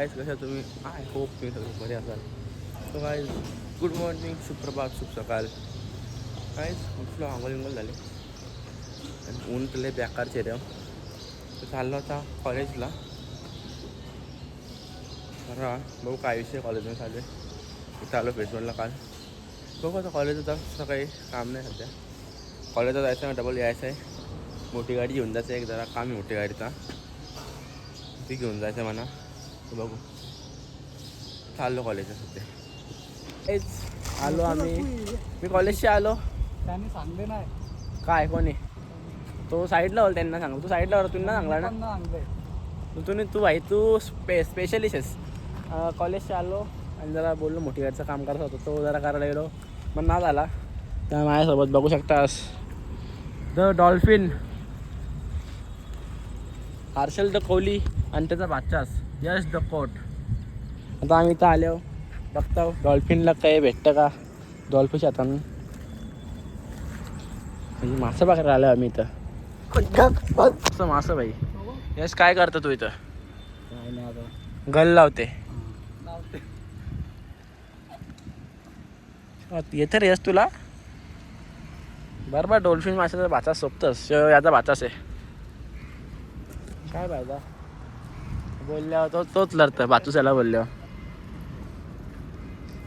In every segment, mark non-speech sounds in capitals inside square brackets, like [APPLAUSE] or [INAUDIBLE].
Guys कशा तुम्ही? I hope तुम्ही सगळे बरे असाल. तो गायस गुड मॉर्निंग सुप्रभात शुभ सकाळ. कायच उठलो आंघोळ विंगोल झाले. आणि ऊन तुले बेकार चेहऱ्या हो. तर चाललो होता कॉलेजला बरं बघू काय विषय कॉलेजमध्ये चालू इथं आलो फेसबुकला काल. बघू आता कॉलेज होता सकाळी काम नाही सध्या. कॉलेजला जायचं आहे डबल यायचं आहे मोठी गाडी घेऊन जायचं आहे एक जरा काम आहे मोठी गाडीचा. ती घेऊन जायचं म्हणा. बघू. चाललो कॉलेजला सध्या. तेच. आलो आम्ही. मी कॉलेजशी आलो. त्यांनी सांगले नाही. काय कोणी? तो साईडला होता त्यांना सांगलो तू साईडला होता सांगला ना? पण सांगले. तू तू तू भाई तू स्पे स्पेशलिस्ट आहेस. कॉलेजशी आलो आणि जरा बोललो मोठी गाडीचं काम करत होतो. तो जरा करायला गेलो. मग ना झाला. त्या माझ्यासोबत बघू शकतास. The dolphin. Harshal the Kohli आणि त्याचा बादशास यश द कोट. आता आम्ही इथं आलो बघतो डॉल्फिनला काही भेटतं का? डॉल्फिनच्या आता म्हणजे मासं बघायला आलो आम्ही इथं. असं मासं भाई यश काय करतो तू इथं? गल लावते. लावते येतं रे यश तुला? बरं बरं डॉल्फिन माशाचा भाचा सोपतस याचा भाचाच आहे. काय पाहिजे बोलल्यावर तो तोच लढतं बाचूसाला बोलल्यावर.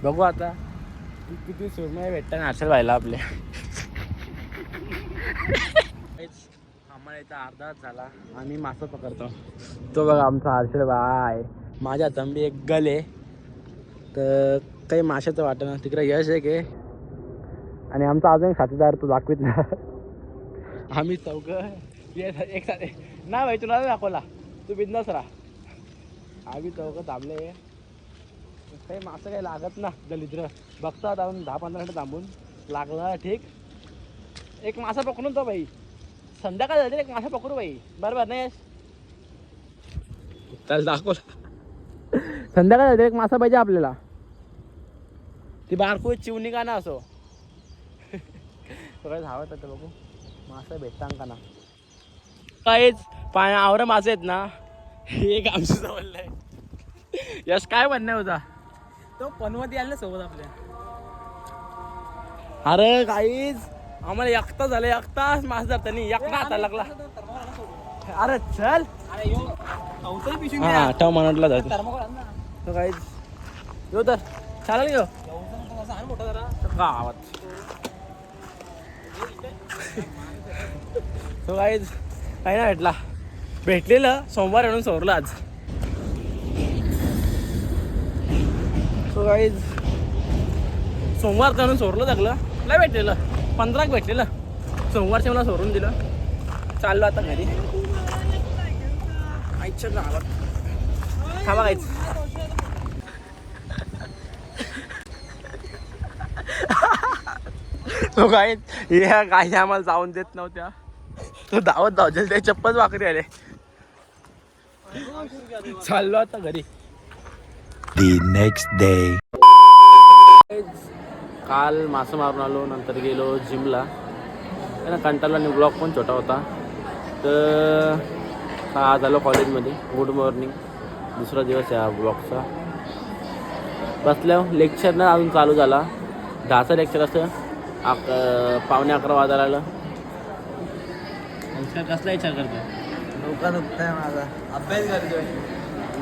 बघू आता. किती सुरमय भेटतं ना हर्षल व्हायला आपले. आम्हाला इथं अर्धा झाला आम्ही मासा पकडतो. तो बघा आमचा हर्षल बाय माझ्या तंबी एक गल आहे. तर काही माशाचं वाटत ना तिकडे यश आहे. की आणि आमचा अजून एक साथीदार तो दाखवित ना आम्ही चौघं. ये एक साथ ना भाई तुला नाही दाखवला. तू बिंदास राहा आम्ही चौघं थांबले. काही मासं काही लागत ना दलिद्र. बघतो आता आपण दहा पंधरा मिनिटं थांबून. लागला ठीक. एक मासा पकडून तो बाई संध्याकाळ झाली एक मासा पकडू बाई बरोबर नाही त्याला दाखवला संध्याकाळ झाली एक मासा पाहिजे आपल्याला. ती बारकू चिवणी का ना असो. [LAUGHS] सगळं धावत होतं बघू. मासा भेटतां का ना? काहीच. पाण्या आवरं मासे आहेत ना. हे एक आमचं जवळ आहे. यश काय म्हणणं होता तो पनवती आले ना सोबत आपल्या. अरे काहीच. आम्हाला एकटा झालं एकटाच मास धरताना एकटा हाता लागला अरे चल. अरे यो हा ठेव मनटला जातो. तो काहीच. येऊ तर. चालेल घेऊ जरा. गावात. तो काहीच. काही ना भेटला. भेटलेलं सोमवार आणून सोरलं आज. सो काहीच सोमवार आणून सोरलं लागलं नाही भेटलेलं. पंधराक भेटलेलं. सोमवारच्या मला सोडून दिलं. चाललो आता घरी. आईच्या गावात. थांबा काहीच [LAUGHS] तो काय या गाय आम्हाला जाऊन देत नव्हत्या. तो धावत धावत त्या चप्पल वाकरी आले. चाललो आता घरी. The next day. काल मासं मारून आलो नंतर गेलो जिमला. ना कंटाळला आणि ब्लॉग पण छोटा होता. तर आज आलो कॉलेजमध्ये गुड मॉर्निंग. दुसरा दिवस आहे हा ब्लॉगचा. बसल्या लेक्चर ना अजून चालू झाला. दहाचं लेक्चर असं अक पावणे अकरा वाजायला आलं संस्कार कसला विचार करतो डोका दुखतंय माझा. अभ्यास करतोय.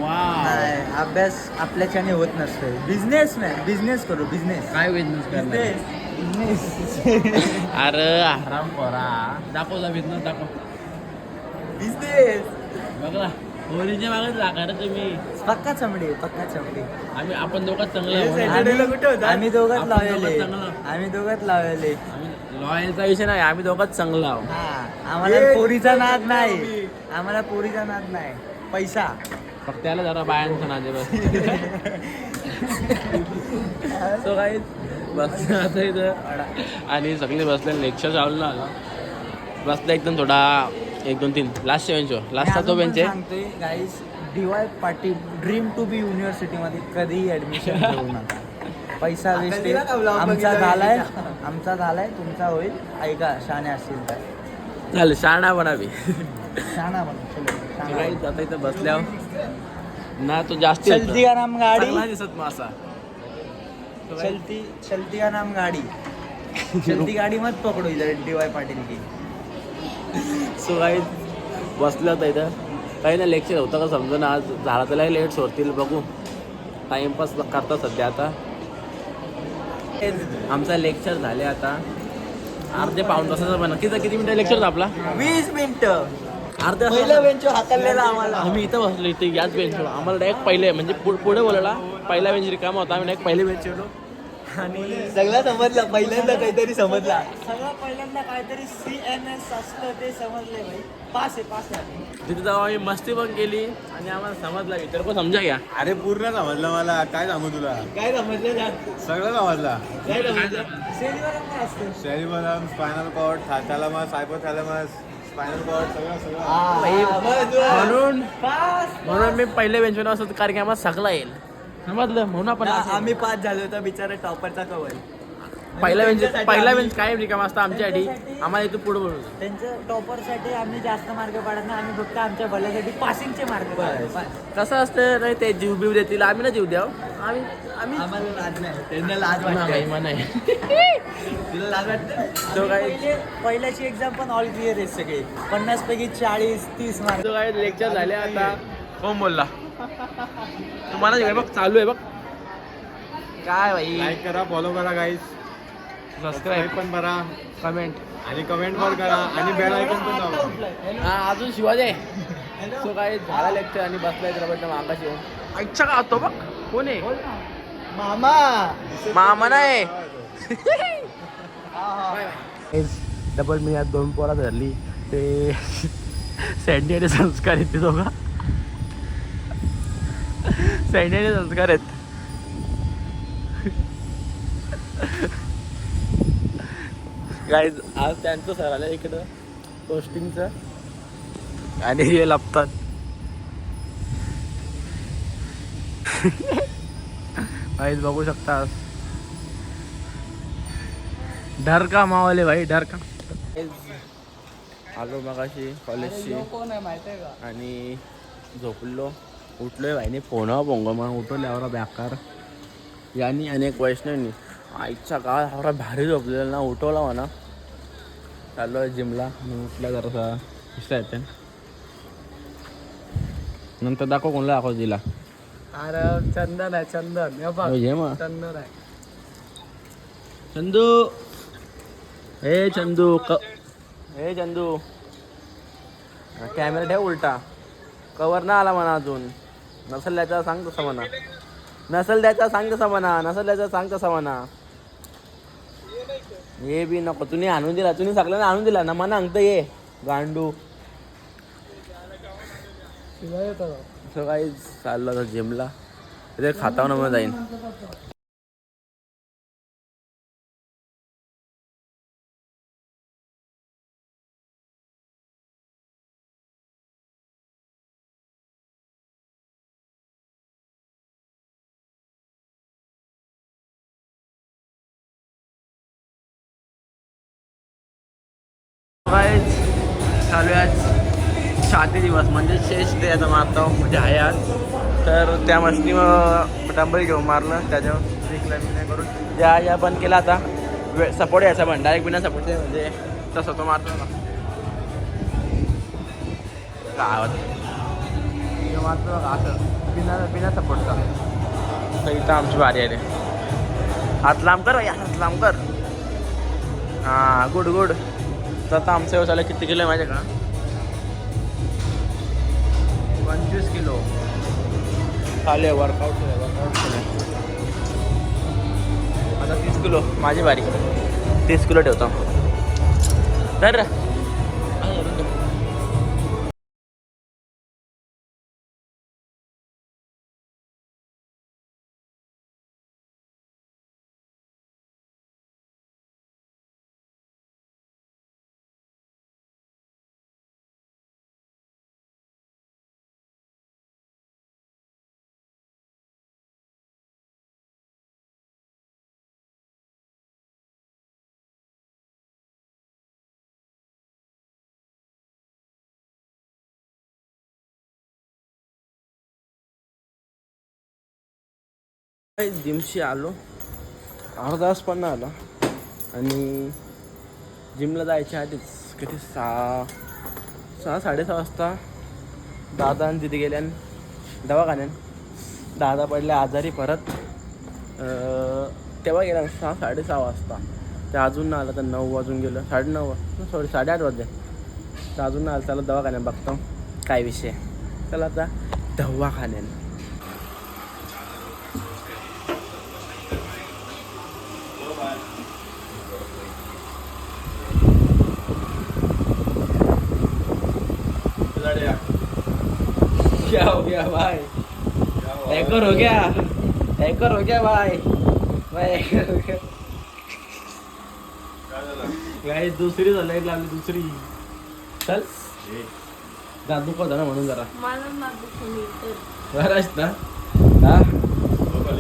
वा नाही अभ्यास आपल्याच्याने होत नसतोय. बिझनेस नाही बिझनेस करू बिझनेस काय बिझनेस बिझनेस बिझनेस अरे आराम करा दाखव जा बिझनेस दाखव. बिझनेस बघला होळीच्या मागे लागा रे तुम्ही. पक्का चमडी पक्का चमडी. आम्ही आपण दोघात चांगलं. आम्ही- आम्ही दोघात आपण लावलेले. दोघात चांगलं. आम्ही दोघात लावलेले. आम्ही लॉयलचा विषय नाही आम्ही दोघात चांगलं आहोत. हा. आम्हाला पोरीचा नाद नाही. आम्हाला पोरीचा नाद नाही. पैसा. फक्त त्याला जरा बायांचं नादे बस. सो काही बस आता इथं. आणि सगळे बसले लेक्चर चालू आला बसला एकदम थोडा एक दोन तीन. लास्ट बेंच लास्टचा तो बेंच आहे. Guys D Y Patil dream to be university मध्ये कधीही ऍडमिशन [LAUGHS] घेऊ नका. पैसा वेस्ट आमचा झालाय आमचा झालाय तुमचा होईल. ऐका शाणे असतील तर. चालेल शाळा बनावी शाणा चलो, शाणा. काही आता इथं बसल्यावर. ना तो जास्त चलती का नाम गाडी? दिसत मासा चलती चलती का नाम गाडी? चलती गाडी मत पकडू इधर डी वाय पाटील की सो काही बसलं होतं इथं. काही ना लेक्चर होतं का समजा ना आज? झाला त्याला लेट सोडतील बघू. टाइमपास करता सध्या आता. आमचा लेक्चर झाले आता. अर्धे पाऊण तासाचा पण किती किती मिनिटं लेक्चर आपला? वीस मिनिट. अर्ध्या पहिलं बेंच हाकललेला आम्हाला. आम्ही इथं बसलो इथे याच बेंचवर आम्हाला डायरेक्ट पहिले म्हणजे पु- पुढे बोलला पहिला बेंच रिकामा होता आम्ही डायरेक्ट पहिले बेंच येलो आणि सगळं समजलं पहिल्यांदा काहीतरी समजला. सगळं पहिल्यांदा काहीतरी सी एन एस असतं ते समजले भाई. पास आहे पास आहे. तिथे जाऊन आम्ही मस्ती पण केली आणि आम्हाला समजला. विचार पण समजा घ्या अरे पूर्ण समजलं मला. काय सांगू तुला? काय समजलं सगळं समजलं. काय समजलं? Cerebellum spinal cord thalamus hypothalamus spinal cord सगळं सगळं. म्हणून पास म्हणून मी पहिले बेंचवर असतो कारण की आम्हाला सगळा येईल. समजलं? म्हणून आपण आम्ही पास झालो होतो बिचारा टॉपरचा कवर. पहिला बेंच पहिला बेंच काय रिकामा असतं आमच्यासाठी आम्हाला इथून पुढे बोलू त्यांच्या टॉपरसाठी आम्ही जास्त मार्क पाडत नाही. आम्ही फक्त आमच्या भल्यासाठी पासिंगचे मार्क कसं असतं नाही ते जीव बिव देतील. आम्ही ना जीव द्याव आम्ही आम्ही आम्हाला लाज नाही. त्यांना लाज नाही, वाटते. [LAUGHS] तुला लाज वाटते? तो काय- पहिले पहिल्याची एक्झाम पण ऑल क्लिअर आहे सगळे. पन्नास पैकी चाळीस तीस मार्क. तो काय लेक्चर झाले आता? कोण बोलला? तुम्हाला बघ चालू आहे बघ. काय भाई लाईक करा फॉलो करा गाईस सबस्क्राईब पण करा. कमेंट आणि कमेंट पण करा. आणि बेल आयकॉन पण दाबा. हा अजून शिवाजी आहे. तो काय झाला लेक्चर आणि बसलाय रबटच्या मागाशी येऊन. अच्छा का तो बघ. कोण आहे? मामा. मामा नाही. डबल मी यात दोन पोरा धरली. ते सँडी आणि संस्कार आहेत ते दोघं. सँडी आणि संस्कार आहेत. गाईज आज त्यांचं सर आलं इकडं पोस्टिंगचं आणि हे लपतात. गाईज बघू शकता डर का मावाले भाई डर का आलो मगाशी कॉलेजची कोण आहे माहिती आहे का? आणि झोपलो. उठलोय भाईने फोन पोंग मग उठवल्यावर बेकार यांनी अनेक वैष्णवनी आईच्या काळ हवरा भारी झोपलेला ना उठवला म्हणा. चाललो आहे जिमला आणि उठला जरासा दिसता येते नंतर दाखव कोणला दाखव दिला अरे चंदन आहे चंदन. हे बघ हे मग. चंदन आहे. चंदू. हे चंदू क हे चंदू. कॅमेरा ठेव उलटा. कवर ना आला म्हणा अजून. नसल द्यायचा सांग तसा म्हणा. नसल द्यायचा सांग तसा म्हणा. नसल द्यायचा सांग तसा म्हणा. हे बी नको तुम्ही आणून दिला तुम्ही सगळ्यांना आणून दिला ना मना अंगत ये. गांडू. काही चाललं होतं जिमला तिथे खातावर ना मग जाईन. Guys, चालू आहे आज शादी दिवस म्हणजे शेष आता मारतो म्हणजे आहे आज. तर त्या मस्ती डंबल घेऊन मारलं त्याच्यावर एक नाही करून. ज्या या बंद केला आता. सपोर्ट यायचा पण डायरेक्ट बिना सपोर्ट म्हणजे तसं तो मारतो गावात. मारतो असं. बिना बिना सपोर्टचा तर इथं आमची बारी आली हात लांब कर या हात लांब कर. हां गुड गुड. तर आता आमचं व्यवसायाला किती किलो आहे माझ्या का? पंचवीस किलो. चालेल वर्कआउट वर्कआउट आता तीस किलो. माझी बारी. तीस किलो ठेवतो. तर जिमशी आलो. अर्धा तास पण आला. आणि जिमला जायच्या आधीच किती सहा सहा साडेसहा वाजता दादा आणि तिथे गेल्यान दवाखान्यान. दादा पडले आजारी परत. तेव्हा गेला सहा साडेसहा वाजता. ते अजून ना आलं तर नऊ वाजून गेलं. साडेनऊ सॉरी साडेआठ वाजले. तर अजून ना आलं त्याला दवाखान्यात बघतो. काय विषय? चला आता दवाखान्यानं क्या हो गया भाई एकर हो गया एकर हो गया भाई? भाई एकर हो गया भाई दुसरी झाली लागली दुसरी. चल. दात दुखत ना म्हणून जरा. बराच ना? हा?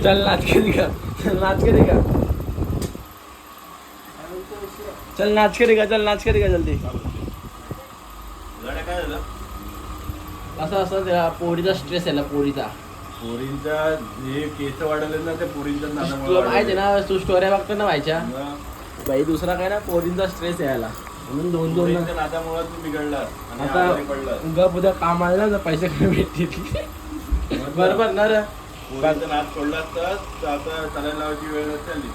चल नाच कधी का चल नाच कधी का चल नाच कधी का चल नाच कधी का जल्दी. काय झालं? असं असं त्या पोरीचा स्ट्रेस आहे ना पोरीचा. पोरींचा हे केस वाढवले ना ते पोरींच्या नादामुळे तुला माहिती वाढवले. ना तू स्टोऱ्या बघतो ना व्हायच्या मग बाई दुसरा काय ना पोरींचा स्ट्रेस यायला. म्हणून दोन दोन पोरींच्या नादामुळे तू बिघडला आणि आता आजारी पडला गप उद्या कामाला ना तर पैसे कमी भेटतील. बरोबर ना रे? पोरींचा नाद सोडला तर तर आता चालायला लावायची वेळ चालली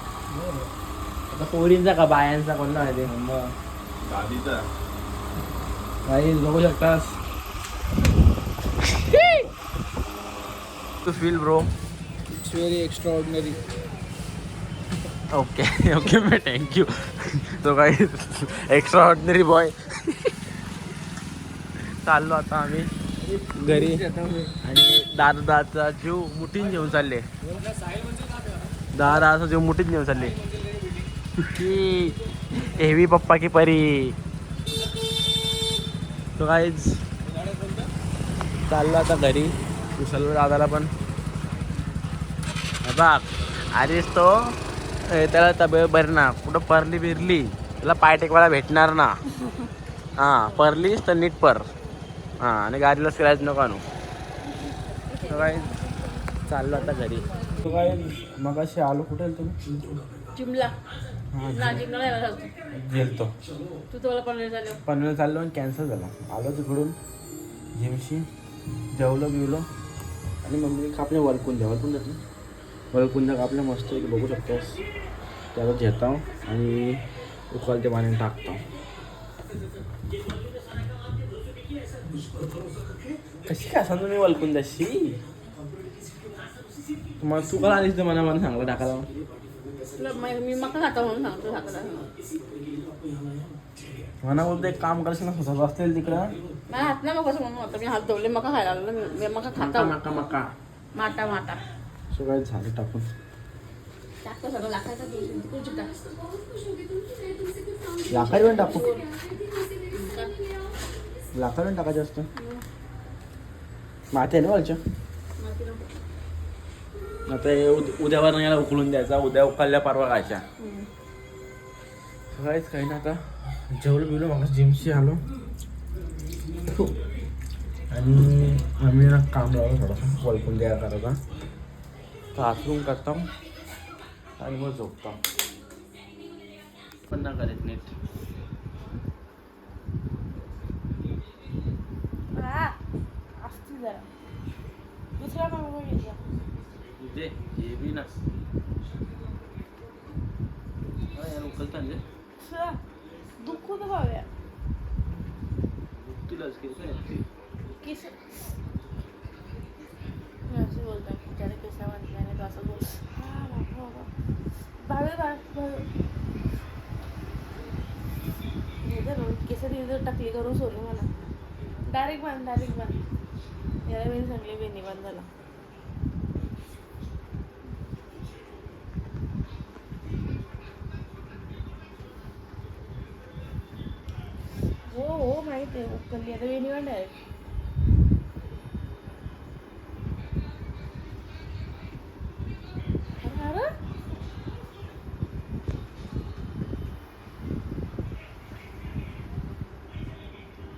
आता पोरींचा का बायांचा कोणता माहिती गाडीचा काही बघू शकतास. [LAUGHS] तू feel bro it's very extraordinary okay okay me thank you तो काही एक्स्ट्रा ऑर्डिनरी बॉय चाललो आता आम्ही. घरी. आणि दादा दादाचा जीव मुठीन घेऊन चालले. दादा दादाचा जीव मुठीन घेऊन चालले. की हेवी पप्पा की परी. तो काहीच चाललो आता घरी. उचललो दादाला पण. बघ आधीच तो त्याला तब्येत बरी ना. कुठं परली बिरली? त्याला पाय टेकवायला भेटणार ना. हां परलीस तर नीट पर. हां आणि गाडीला स्क्रॅच नको आणू. काय चाललो आता घरी. तो काय मग अशी आलो. कुठे तुम्ही. गेलतो. तू तुला पण झाले पनवेल चाललो आणि कॅन्सल झाला. आलो तिकडून जिमशी. जेवलो बिवलो. आणि मम्मी कापले वरकुंजा वरकुंजा वरकुंजा कापल्या मस्त एक बघू शकतोस. त्याला घेतो आणि उकळते पाणी टाकतो कशी काय सांग तुम्ही वलकुंजाशी तुम्हाला तू का आलीस तर मला मला सांगलं टाकायला मै- मी मका खाता म्हणून सांगतो साखरा म्हणा बोलतो एक काम करशील ना स्वतः असतील तिकडं. मला हात ना मग म्हणून आता मी हात धुवले मका खायला लागलो मी मी मका खाता मका मका मका. माटा माटा. सगळं झालं टाकून. टाकतो सगळं लाखायचा कुठे टाक लाखाडी पण टाकू. लाखाडी पण टाकायचं असतं. माती आहे ना वरच्या? आता हे उद- उद्यावर याला उकळून द्यायचा उद्या उकळल्या परवा खायच्या. सकाळीच काही ना आता. जेवलो बिवलो मग जिमशी आलो. आणि आम्ही ना काम लावलं थोडंसं वळकून द्या करायचा तर करतो आणि मग झोपतो पण ना करेत नीट. दुसरा दे हे बी ना. यार उकलता दुसरा. दुःख होतं भाव्या तुलाच केस? केस असं बोलतो त्याने केसा वाटल्याने तो असं बोल हा भावे भावे केस तिथे टाकली करून सोडली मला. डायरेक्ट बांध डायरेक्ट बांध याला मी सांगली बेनी बांध झाला. हो हो माहिती आहे उकलली आता वेणी बांध डायरेक्ट अरे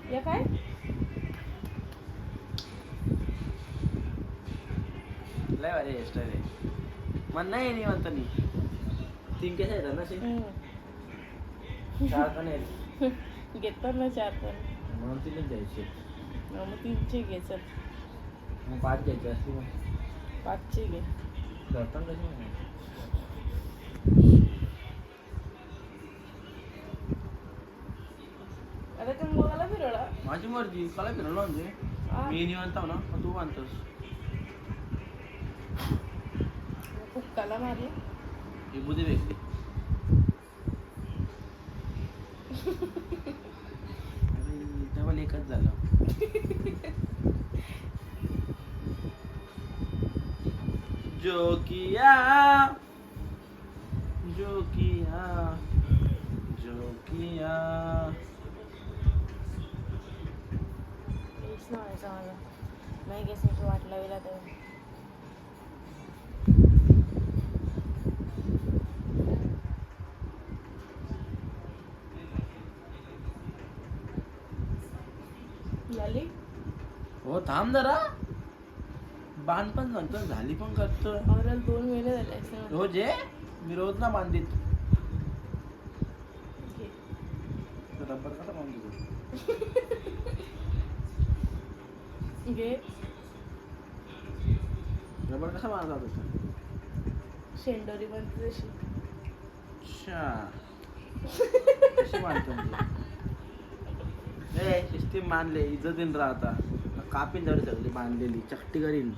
या काय लय भारी हेअरस्टाईल आहे मन नाही नाही म्हणता नाही तीन केस आहेत ना असे? चार पण आहेत घेतात ना चार पण. म्हणून तीनच द्यायचे हा, मग तीनचे घे चल. मग पाच घ्यायचे असते मग. पाचचे घे. करताना कशी अरे ते मला फिरवला? माझी मर्जी मला फिरवलं म्हणजे. आ. मी निवांत ना मग तू बांधतोस कुक्काला मारलं? ही बुद्धी वेगळी अरे एकच झालं. जोकिया जोकिया जोकिया नाही केसांची वाट लावेल आता हो थांब जरा. बांध पण सांगतो झाली पण करतो अरे दोन महिने झाले रोज आहे मी रोज ना बांधित. रबर कसा बांधतो [LAUGHS] घे. रबर कसा बांधला होता शेंडोरी बनते तशी. अच्छा. [LAUGHS] कशी बांधतो सिस्टीम बांधले इज्जतीन राहता. कापीन जवळ सगळी बांधलेली चकटी करीन.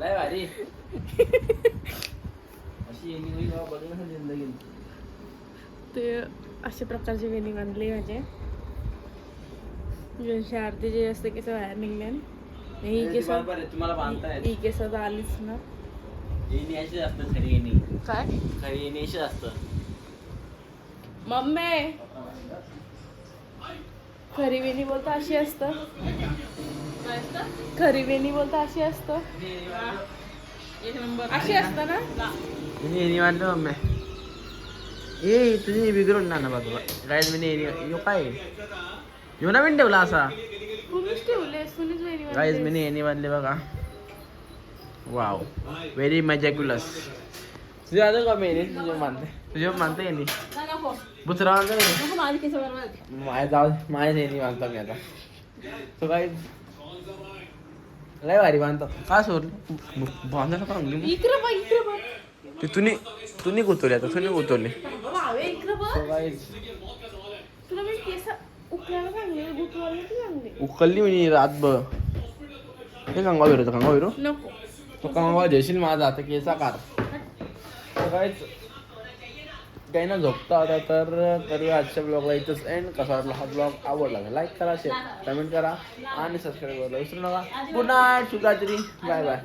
लय भारी. अशी बघ जिंदगी ते अशा प्रकारचे वेणी बांधले माझे. जसे अर्धे जे असते केस बाहेर निघले ही केस तुम्हाला बांधतायत ही केस तर आलीच ना. येणी अशी असतं खरी येणी काय? खरी येणी अशी असतं. मम्मी! खरी वेणी बोलता अशी असतं. खरी वेणी बोलता अशी असतं. अशी असतं ना? मी येणी बांधलं मम्मी. ए तुझी बिघडून ना ना बाबा. गाईज मी येणी यो काय? यो नवीन ठेवला असा. तुम्हीच ठेवले तुम्हीच वेणी बांधले. मी येणी बांधले बघा. वाव व्हेरी मॅजॅक्युलस तुझ्या आता का मी तुझ्या मानते. तुझ्या मानते नको. बुचरा मानते येणी नको माझी केस बरोबर माय जाऊ माझ्या येणी बांधतो मी आता. तो काय? लय भारी बांधतो का सोड बांधायला का बघ ते तुम्ही तुम्ही गुतवली आता तुम्ही गुतवली. उकलली म्हणजे रातभर. हे गंगा विरो गंगा विरो नको. तो गंगा देशील माझा आता केसा कार काहीच काही ना झोपता आता तर करूया आजच्या ब्लॉगला इथंच एंड कसा वाटला हा ब्लॉग आवडला लाईक करा शेअर कमेंट करा आणि सबस्क्राईब करायला विसरू नका. गुड नाईट शुभरात्री. Bye bye